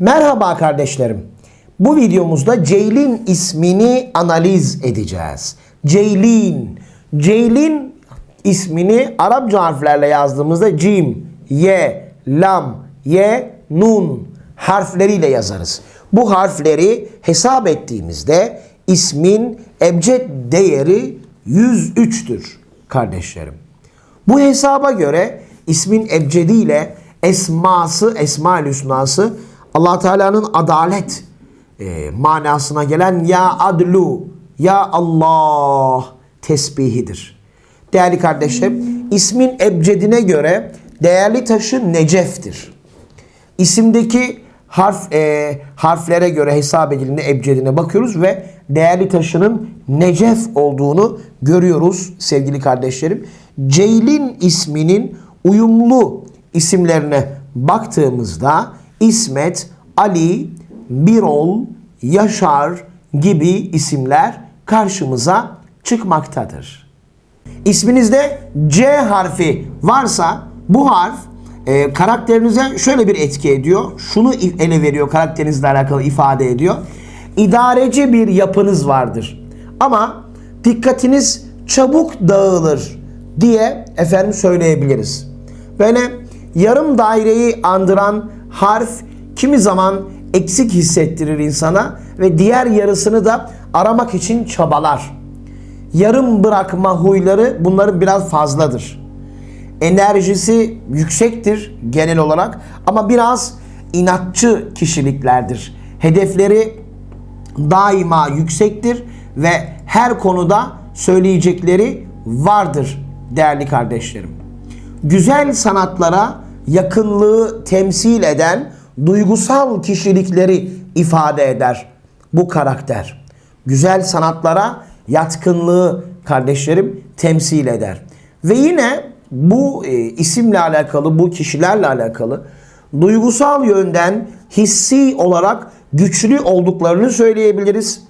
Merhaba kardeşlerim. Bu videomuzda Ceylin ismini analiz edeceğiz. Ceylin. Ceylin ismini Arapça harflerle yazdığımızda cim, ye, lam, ye, nun harfleriyle yazarız. Bu harfleri hesap ettiğimizde ismin ebced değeri 103'tür kardeşlerim. Bu hesaba göre ismin ebcediyle esması, esma-ül hüsnası allah Teala'nın adalet e, manasına gelen ya adlu, ya Allah tesbihidir. Değerli kardeşlerim, ismin ebcedine göre değerli taşı neceftir. İsimdeki harf e, harflere göre hesap edildiğinde ebcedine bakıyoruz ve değerli taşının necef olduğunu görüyoruz sevgili kardeşlerim. Ceylin isminin uyumlu isimlerine baktığımızda İsmet, Ali, Birol, Yaşar gibi isimler karşımıza çıkmaktadır. İsminizde C harfi varsa bu harf e, karakterinize şöyle bir etki ediyor. Şunu ele veriyor karakterinizle alakalı ifade ediyor. İdareci bir yapınız vardır. Ama dikkatiniz çabuk dağılır diye efendim söyleyebiliriz. Böyle yarım daireyi andıran harf kimi zaman eksik hissettirir insana ve diğer yarısını da aramak için çabalar. Yarım bırakma huyları bunların biraz fazladır enerjisi yüksektir genel olarak ama biraz inatçı kişiliklerdir. Hedefleri daima yüksektir ve her konuda söyleyecekleri vardır değerli kardeşlerim. Güzel sanatlara yakınlığı temsil eden duygusal kişilikleri ifade eder bu karakter. Güzel sanatlara yatkınlığı kardeşlerim temsil eder. Ve yine bu e, isimle alakalı, bu kişilerle alakalı duygusal yönden hissi olarak güçlü olduklarını söyleyebiliriz.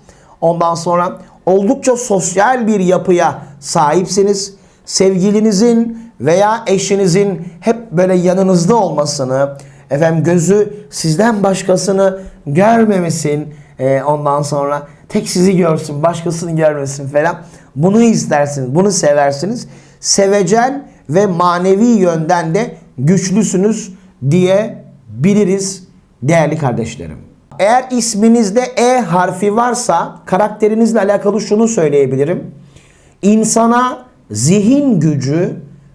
Ondan sonra oldukça sosyal bir yapıya sahipsiniz. Sevgilinizin veya eşinizin hep böyle yanınızda olmasını, efendim gözü sizden başkasını görmemesin, e, ondan sonra tek sizi görsün, başkasını görmesin falan. Bunu istersiniz, bunu seversiniz. Sevecen ve manevi yönden de güçlüsünüz diye biliriz değerli kardeşlerim. Eğer isminizde E harfi varsa karakterinizle alakalı şunu söyleyebilirim. İnsana zihin gücü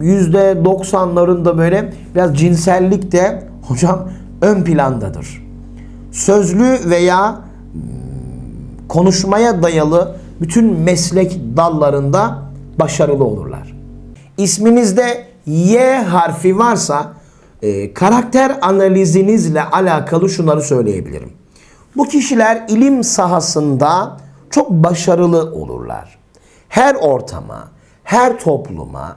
yüzde doksanlarında böyle biraz cinsellik de hocam ön plandadır. Sözlü veya hmm, konuşmaya dayalı bütün meslek dallarında başarılı olurlar. İsminizde Y harfi varsa e, karakter analizinizle alakalı şunları söyleyebilirim. Bu kişiler ilim sahasında çok başarılı olurlar. Her ortama, her topluma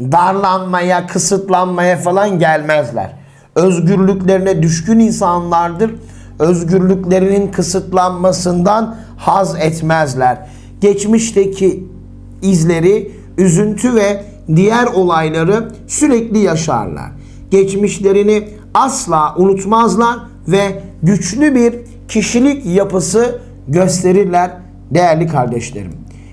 darlanmaya, kısıtlanmaya falan gelmezler. Özgürlüklerine düşkün insanlardır. Özgürlüklerinin kısıtlanmasından haz etmezler. Geçmişteki izleri, üzüntü ve diğer olayları sürekli yaşarlar. Geçmişlerini asla unutmazlar ve güçlü bir kişilik yapısı gösterirler değerli kardeşlerim.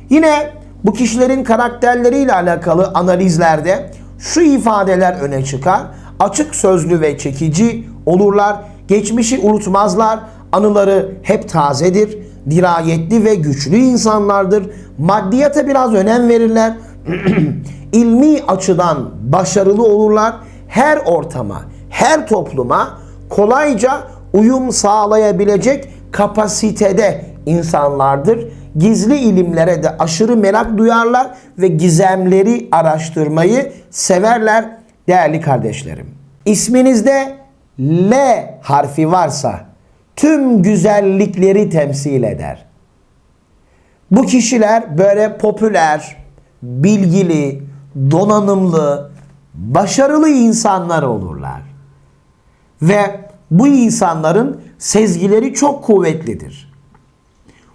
Yine bu kişilerin karakterleriyle alakalı analizlerde şu ifadeler öne çıkar. Açık sözlü ve çekici olurlar. Geçmişi unutmazlar. Anıları hep tazedir. Dirayetli ve güçlü insanlardır. Maddiyata biraz önem verirler. İlmi açıdan başarılı olurlar. Her ortama, her topluma kolayca uyum sağlayabilecek kapasitede insanlardır. Gizli ilimlere de aşırı merak duyarlar ve gizemleri araştırmayı severler değerli kardeşlerim. İsminizde L harfi varsa tüm güzellikleri temsil eder. Bu kişiler böyle popüler, bilgili, donanımlı, başarılı insanlar olurlar. Ve bu insanların sezgileri çok kuvvetlidir.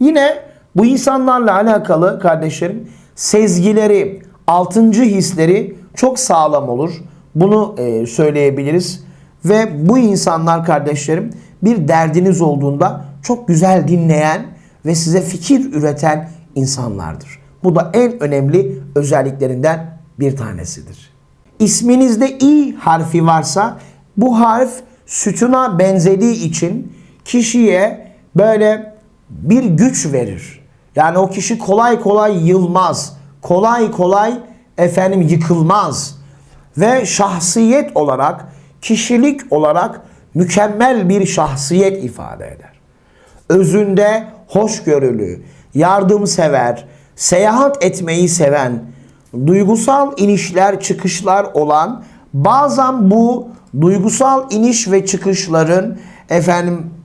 Yine bu insanlarla alakalı kardeşlerim sezgileri, altıncı hisleri çok sağlam olur. Bunu e, söyleyebiliriz. Ve bu insanlar kardeşlerim bir derdiniz olduğunda çok güzel dinleyen ve size fikir üreten insanlardır. Bu da en önemli özelliklerinden bir tanesidir. İsminizde i harfi varsa bu harf sütuna benzediği için kişiye böyle bir güç verir. Yani o kişi kolay kolay yılmaz. Kolay kolay efendim yıkılmaz. Ve şahsiyet olarak, kişilik olarak mükemmel bir şahsiyet ifade eder. Özünde hoşgörülü, yardımsever, seyahat etmeyi seven, duygusal inişler çıkışlar olan bazen bu duygusal iniş ve çıkışların efendim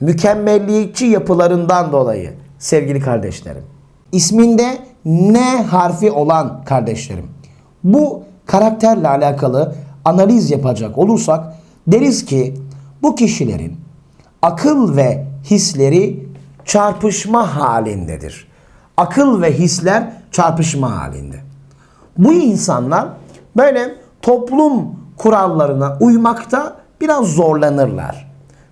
Mükemmelliyetçi yapılarından dolayı sevgili kardeşlerim. İsminde N harfi olan kardeşlerim. Bu karakterle alakalı analiz yapacak olursak deriz ki bu kişilerin akıl ve hisleri çarpışma halindedir. Akıl ve hisler çarpışma halinde. bu insanlar böyle toplum kurallarına uymakta biraz zorlanırlar.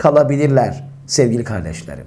kalabilirler sevgili kardeşlerim.